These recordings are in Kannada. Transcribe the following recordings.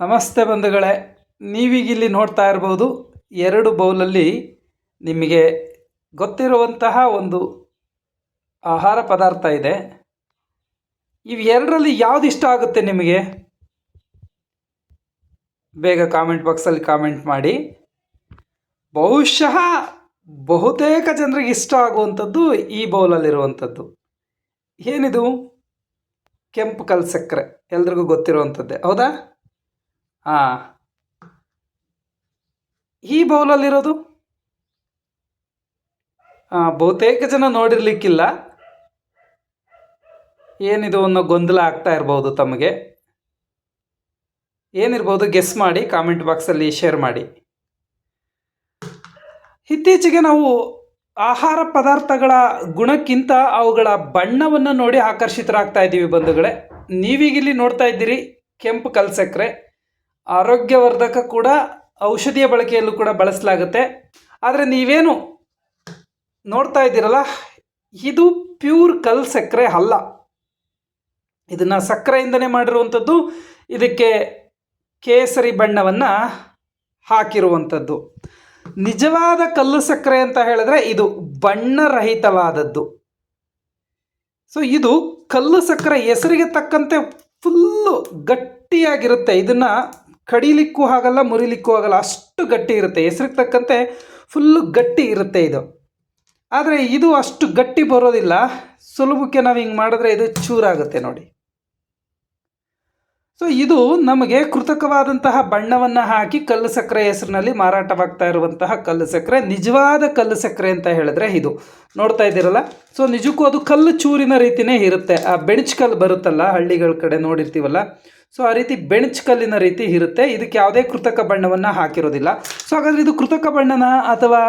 ನಮಸ್ತೆ ಬಂಧುಗಳೇ ನೀವೀಗ ಇಲ್ಲಿ ನೋಡ್ತಾ ಇರ್ಬೋದು ಎರಡು ಬೌಲಲ್ಲಿ ನಿಮಗೆ ಗೊತ್ತಿರುವಂತಹ ಒಂದು ಆಹಾರ ಪದಾರ್ಥ ಇದೆ. ಇವು ಎರಡರಲ್ಲಿ ಯಾವ್ದು ಇಷ್ಟ ಆಗುತ್ತೆ ನಿಮಗೆ? ಬೇಗ ಕಾಮೆಂಟ್ ಬಾಕ್ಸಲ್ಲಿ ಕಾಮೆಂಟ್ ಮಾಡಿ. ಬಹುಶಃ ಬಹುತೇಕ ಜನರಿಗೆ ಇಷ್ಟ ಆಗುವಂಥದ್ದು ಈ ಬೌಲಲ್ಲಿರುವಂಥದ್ದು. ಏನಿದು? ಕೆಂಪು ಕಲ್ಸಕ್ಕರೆ ಎಲ್ರಿಗೂ ಗೊತ್ತಿರುವಂಥದ್ದೇ, ಹೌದಾ? ಹಾಂ ಈ ಬೌಲಲ್ಲಿರೋದು? ಹಾಂ ಬಹುತೇಕ ಜನ ನೋಡಿರ್ಲಿಕ್ಕಿಲ್ಲ. ಏನಿದು ಅನ್ನೋ ಗೊಂದಲ ಆಗ್ತಾ ಇರ್ಬೋದು ತಮಗೆ. ಏನಿರ್ಬೋದು ಗೆಸ್ ಮಾಡಿ, ಕಾಮೆಂಟ್ ಬಾಕ್ಸಲ್ಲಿ ಶೇರ್ ಮಾಡಿ. ಇತ್ತೀಚೆಗೆ ನಾವು ಆಹಾರ ಪದಾರ್ಥಗಳ ಗುಣಕ್ಕಿಂತ ಅವುಗಳ ಬಣ್ಣವನ್ನು ನೋಡಿ ಆಕರ್ಷಿತರಾಗ್ತಾ ಇದ್ದೀವಿ ಬಂಧುಗಳೇ. ನೀವೀಗಿಲ್ಲಿ ನೋಡ್ತಾ ಇದ್ದೀರಿ ಕೆಂಪು ಕಲ್ಸಕ್ಕರೆ ಆರೋಗ್ಯವರ್ಧಕ ಕೂಡ ಔಷಧಿಯ ಬಳಕೆಯಲ್ಲೂ ಕೂಡ ಬಳಸಲಾಗುತ್ತೆ. ಆದರೆ ನೀವೇನು ನೋಡ್ತಾ ಇದ್ದೀರಲ್ಲ, ಇದು ಪ್ಯೂರ್ ಕಲ್ ಸಕ್ಕರೆ ಅಲ್ಲ. ಇದನ್ನು ಸಕ್ಕರೆಯಿಂದನೇ ಮಾಡಿರುವಂಥದ್ದು, ಇದಕ್ಕೆ ಕೇಸರಿ ಬಣ್ಣವನ್ನು ಹಾಕಿರುವಂಥದ್ದು. ನಿಜವಾದ ಕಲ್ಲು ಸಕ್ಕರೆ ಅಂತ ಹೇಳಿದ್ರೆ ಇದು ಬಣ್ಣರಹಿತವಾದದ್ದು. ಸೊ ಇದು ಕಲ್ಲು ಸಕ್ಕರೆ ಹೆಸರಿಗೆ ತಕ್ಕಂತೆ ಫುಲ್ಲು ಗಟ್ಟಿಯಾಗಿರುತ್ತೆ. ಇದನ್ನು ಕಡಿಲಿಕ್ಕೂ ಆಗಲ್ಲ ಮುರಿಲಿಕ್ಕೂ ಆಗಲ್ಲ ಅಷ್ಟು ಗಟ್ಟಿ ಇರುತ್ತೆ. ಹೆಸ್ರಿಗೆ ತಕ್ಕಂತೆ ಫುಲ್ಲು ಗಟ್ಟಿ ಇರುತ್ತೆ ಇದು. ಆದರೆ ಇದು ಅಷ್ಟು ಗಟ್ಟಿ ಬರೋದಿಲ್ಲ. ಸುಲಭಕ್ಕೆ ನಾವು ಹಿಂಗೆ ಮಾಡಿದ್ರೆ ಇದು ಚೂರಾಗುತ್ತೆ ನೋಡಿ. ಸೊ ಇದು ನಮಗೆ ಕೃತಕವಾದಂತಹ ಬಣ್ಣವನ್ನು ಹಾಕಿ ಕಲ್ಲು ಸಕ್ಕರೆ ಹೆಸರಿನಲ್ಲಿ ಮಾರಾಟವಾಗ್ತಾ ಇರುವಂತಹ ಕಲ್ಲು ಸಕ್ಕರೆ ನಿಜವಾದ ಕಲ್ಲು ಸಕ್ಕರೆ ಅಂತ ಹೇಳಿದ್ರೆ ಇದು. ನೋಡ್ತಾ ಇದ್ದೀರಲ್ಲ? ಸೊ ನಿಜಕ್ಕೂ ಅದು ಕಲ್ಲು ಚೂರಿನ ರೀತಿಯೇ ಇರುತ್ತೆ. ಆ ಬೆಣಚ್ ಕಲ್ಲು ಬರುತ್ತಲ್ಲ, ಹಳ್ಳಿಗಳ ಕಡೆ ನೋಡಿರ್ತೀವಲ್ಲ? ಸೊ ಆ ರೀತಿ ಬೆಣಚ್ ಕಲ್ಲಿನ ರೀತಿ ಇರುತ್ತೆ. ಇದಕ್ಕೆ ಯಾವುದೇ ಕೃತಕ ಬಣ್ಣವನ್ನು ಹಾಕಿರೋದಿಲ್ಲ. ಸೊ ಹಾಗಾದರೆ ಇದು ಕೃತಕ ಬಣ್ಣನ ಅಥವಾ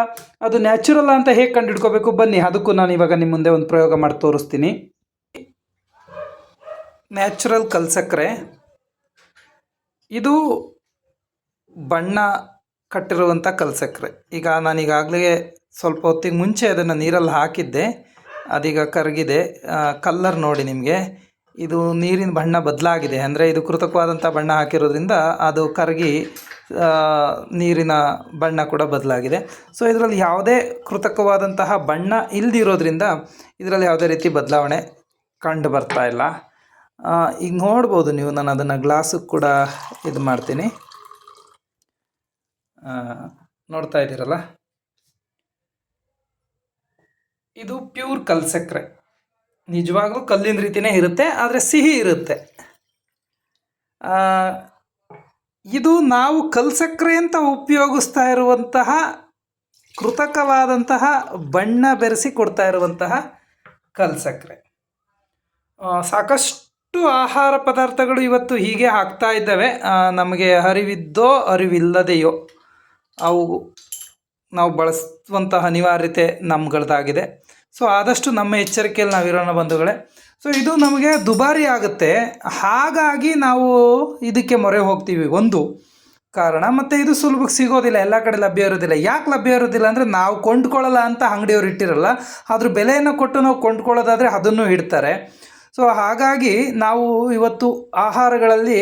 ಅದು ನ್ಯಾಚುರಲ್ ಅಂತ ಹೇಗೆ ಕಂಡುಹಿಡ್ಕೋಬೇಕು? ಬನ್ನಿ, ಅದಕ್ಕೂ ನಾನು ಇವಾಗ ನಿಮ್ಮ ಮುಂದೆ ಒಂದು ಪ್ರಯೋಗ ಮಾಡಿ ತೋರಿಸ್ತೀನಿ. ನ್ಯಾಚುರಲ್ ಕಲ್ಸಕ್ಕರೆ ಇದು ಬಣ್ಣ ಕಟ್ಟಿರುವಂಥ ಕಲ್ಸಕ್ಕರೆ ಈಗ ನಾನೀಗಾಗಲೇ ಸ್ವಲ್ಪ ಹೊತ್ತಿಗೆ ಮುಂಚೆ ಅದನ್ನು ನೀರಲ್ಲಿ ಹಾಕಿದ್ದೆ, ಅದೀಗ ಕರಗಿದೆ. ಕಲ್ಲರ್ ನೋಡಿ ನಿಮಗೆ. ಇದು ನೀರಿನ ಬಣ್ಣ ಬದಲಾಗಿದೆ. ಅಂದರೆ ಇದು ಕೃತಕವಾದಂಥ ಬಣ್ಣ ಹಾಕಿರೋದ್ರಿಂದ ಅದು ಕರಗಿ ನೀರಿನ ಬಣ್ಣ ಕೂಡ ಬದಲಾಗಿದೆ. ಸೊ ಇದರಲ್ಲಿ ಯಾವುದೇ ಕೃತಕವಾದಂತಹ ಬಣ್ಣ ಇಲ್ದಿರೋದ್ರಿಂದ ಇದರಲ್ಲಿ ಯಾವುದೇ ರೀತಿ ಬದಲಾವಣೆ ಕಂಡು ಬರ್ತಾ ಇಲ್ಲ. ಈಗ ನೋಡ್ಬೋದು ನೀವು, ನಾನು ಅದನ್ನು ಗ್ಲಾಸಿಗೆ ಕೂಡ ಇದು ಮಾಡ್ತೀನಿ. ನೋಡ್ತಾ ಇದ್ದೀರಲ್ಲ? ಇದು ಪ್ಯೂರ್ ಕಲ್ ಸಕ್ಕರೆ. ನಿಜವಾಗ್ಲೂ ಕಲ್ಲಿನ ರೀತಿಯೇ ಇರುತ್ತೆ, ಆದರೆ ಸಿಹಿ ಇರುತ್ತೆ. ಇದು ನಾವು ಕಲ್ ಸಕ್ಕರೆ ಅಂತ ಉಪಯೋಗಿಸ್ತಾ ಇರುವಂತಹ, ಕೃತಕವಾದಂತಹ ಬಣ್ಣ ಬೆರೆಸಿ ಕೊಡ್ತಾ ಇರುವಂತಹ ಕಲ್ ಸಕ್ಕರೆ. ಸಾಕಷ್ಟು ಆಹಾರ ಪದಾರ್ಥಗಳು ಇವತ್ತು ಹೀಗೆ ಹಾಕ್ತಾ ಇದ್ದಾವೆ. ನಮಗೆ ಅರಿವಿದ್ದೋ ಅರಿವಿಲ್ಲದೆಯೋ ಅವು ನಾವು ಬಳಸುವಂತಹ ಅನಿವಾರ್ಯತೆ ನಮ್ಗಳದ್ದಾಗಿದೆ ಸೊ, ಆದಷ್ಟು ನಮ್ಮ ಎಚ್ಚರಿಕೆಯಲ್ಲಿ ನಾವಿರೋಣ ಬಂಧುಗಳೇ. ಸೊ, ಇದು ನಮಗೆ ದುಬಾರಿ ಆಗುತ್ತೆ. ಹಾಗಾಗಿ ನಾವು ಇದಕ್ಕೆ ಮೊರೆ ಹೋಗ್ತೀವಿ. ಒಂದು ಕಾರಣ, ಮತ್ತು ಇದು ಸುಲಭಕ್ಕೆ ಸಿಗೋದಿಲ್ಲ, ಎಲ್ಲ ಕಡೆ ಲಭ್ಯ ಇರೋದಿಲ್ಲ. ಯಾಕೆ ಲಭ್ಯ ಇರೋದಿಲ್ಲ ಅಂದರೆ ನಾವು ಕೊಂಡ್ಕೊಳ್ಳಲ್ಲ ಅಂತ ಅಂಗಡಿಯವ್ರು ಇಟ್ಟಿರಲ್ಲ. ಅದ್ರ ಬೆಲೆಯನ್ನು ಕೊಟ್ಟು ನಾವು ಕೊಂಡ್ಕೊಳ್ಳೋದಾದರೆ ಅದನ್ನು ಇಡ್ತಾರೆ. ಸೊ ಹಾಗಾಗಿ ನಾವು ಇವತ್ತು ಆಹಾರಗಳಲ್ಲಿ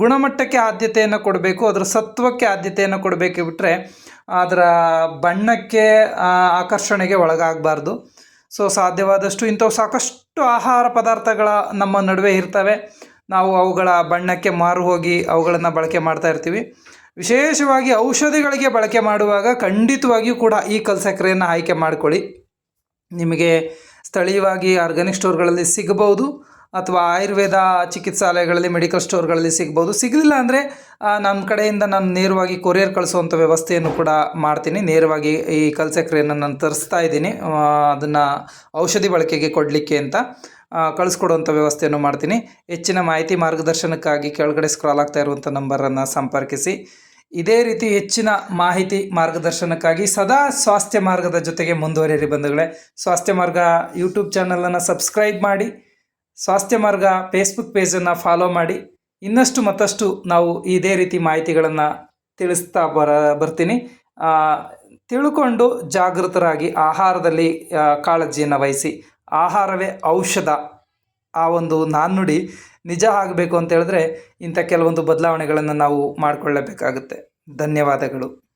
ಗುಣಮಟ್ಟಕ್ಕೆ ಆದ್ಯತೆಯನ್ನು ಕೊಡಬೇಕು, ಅದರ ಸತ್ವಕ್ಕೆ ಆದ್ಯತೆಯನ್ನು ಕೊಡಬೇಕು ಬಿಟ್ಟರೆ ಅದರ ಬಣ್ಣಕ್ಕೆ ಆಕರ್ಷಣೆಗೆ ಒಳಗಾಗಬಾರ್ದು. ಸೊ ಸಾಧ್ಯವಾದಷ್ಟು ಇಂಥವು ಸಾಕಷ್ಟು ಆಹಾರ ಪದಾರ್ಥಗಳ ನಮ್ಮ ನಡುವೆ ಇರ್ತವೆ. ನಾವು ಅವುಗಳ ಬಣ್ಣಕ್ಕೆ ಮಾರು ಹೋಗಿ ಅವುಗಳನ್ನು ಬಳಕೆ ಮಾಡ್ತಾ ಇರ್ತೀವಿ. ವಿಶೇಷವಾಗಿ ಔಷಧಿಗಳಿಗೆ ಬಳಕೆ ಮಾಡುವಾಗ ಖಂಡಿತವಾಗಿಯೂ ಕೂಡ ಈ ಕಲ್ಸಕ್ಕರೆಯನ್ನು ಆಯ್ಕೆ ಮಾಡಿಕೊಳ್ಳಿ. ನಿಮಗೆ ಸ್ಥಳೀಯವಾಗಿ ಆರ್ಗ್ಯಾನಿಕ್ ಸ್ಟೋರ್ಗಳಲ್ಲಿ ಸಿಗಬಹುದು ಅಥವಾ ಆಯುರ್ವೇದ ಚಿಕಿತ್ಸಾಲಯಗಳಲ್ಲಿ ಮೆಡಿಕಲ್ ಸ್ಟೋರ್ಗಳಲ್ಲಿ ಸಿಗ್ಬೋದು ಸಿಗಲಿಲ್ಲ ಅಂದರೆ ನಮ್ಮ ಕಡೆಯಿಂದ ನಾನು ನೇರವಾಗಿ ಕೊರಿಯರ್ ಕಳಿಸುವಂಥ ವ್ಯವಸ್ಥೆಯನ್ನು ಕೂಡ ಮಾಡ್ತೀನಿ. ನೇರವಾಗಿ ಈ ಕಲ್ಸಕ್ರೆಯನ್ನು ನಾನು ತರಿಸ್ತಾ ಇದ್ದೀನಿ. ಅದನ್ನು ಔಷಧಿ ಬಳಕೆಗೆ ಕೊಡಲಿಕ್ಕೆ ಅಂತ ಕಳಿಸ್ಕೊಡುವಂಥ ವ್ಯವಸ್ಥೆಯನ್ನು ಮಾಡ್ತೀನಿ. ಹೆಚ್ಚಿನ ಮಾಹಿತಿ ಮಾರ್ಗದರ್ಶನಕ್ಕಾಗಿ ಕೆಳಗಡೆ ಸ್ಕ್ರಾಲ್ ಆಗ್ತಾ ಇರುವಂಥ ನಂಬರನ್ನು ಸಂಪರ್ಕಿಸಿ. ಇದೇ ರೀತಿ ಹೆಚ್ಚಿನ ಮಾಹಿತಿ ಮಾರ್ಗದರ್ಶನಕ್ಕಾಗಿ ಸದಾ ಸ್ವಾಸ್ಥ್ಯ ಮಾರ್ಗದ ಜೊತೆಗೆ ಮುಂದುವರಿಯಿರಿ ಬಂಧುಗಳೇ. ಸ್ವಾಸ್ಥ್ಯ ಮಾರ್ಗ ಯೂಟ್ಯೂಬ್ ಚಾನಲನ್ನು ಸಬ್ಸ್ಕ್ರೈಬ್ ಮಾಡಿ, ಸ್ವಾಸ್ಥ್ಯ ಮಾರ್ಗ ಫೇಸ್ಬುಕ್ ಪೇಜನ್ನು ಫಾಲೋ ಮಾಡಿ. ಇನ್ನಷ್ಟು ಮತ್ತಷ್ಟು ನಾವು ಇದೇ ರೀತಿ ಮಾಹಿತಿಗಳನ್ನು ತಿಳಿಸ್ತಾ ಬರ, ಬರ್ತೀನಿ. ತಿಳ್ಕೊಂಡು ಜಾಗೃತರಾಗಿ ಆಹಾರದಲ್ಲಿ ಕಾಳಜಿಯನ್ನು ವಹಿಸಿ. ಆಹಾರವೇ ಔಷಧ. ಆ ಒಂದು ನಾಣ್ಣುಡಿ ನಿಜ ಆಗಬೇಕು ಅಂತ ಹೇಳಿದ್ರೆ ಇಂಥ ಕೆಲವೊಂದು ಬದಲಾವಣೆಗಳನ್ನು ನಾವು ಮಾಡಿಕೊಳ್ಳಬೇಕಾಗುತ್ತೆ. ಧನ್ಯವಾದಗಳು.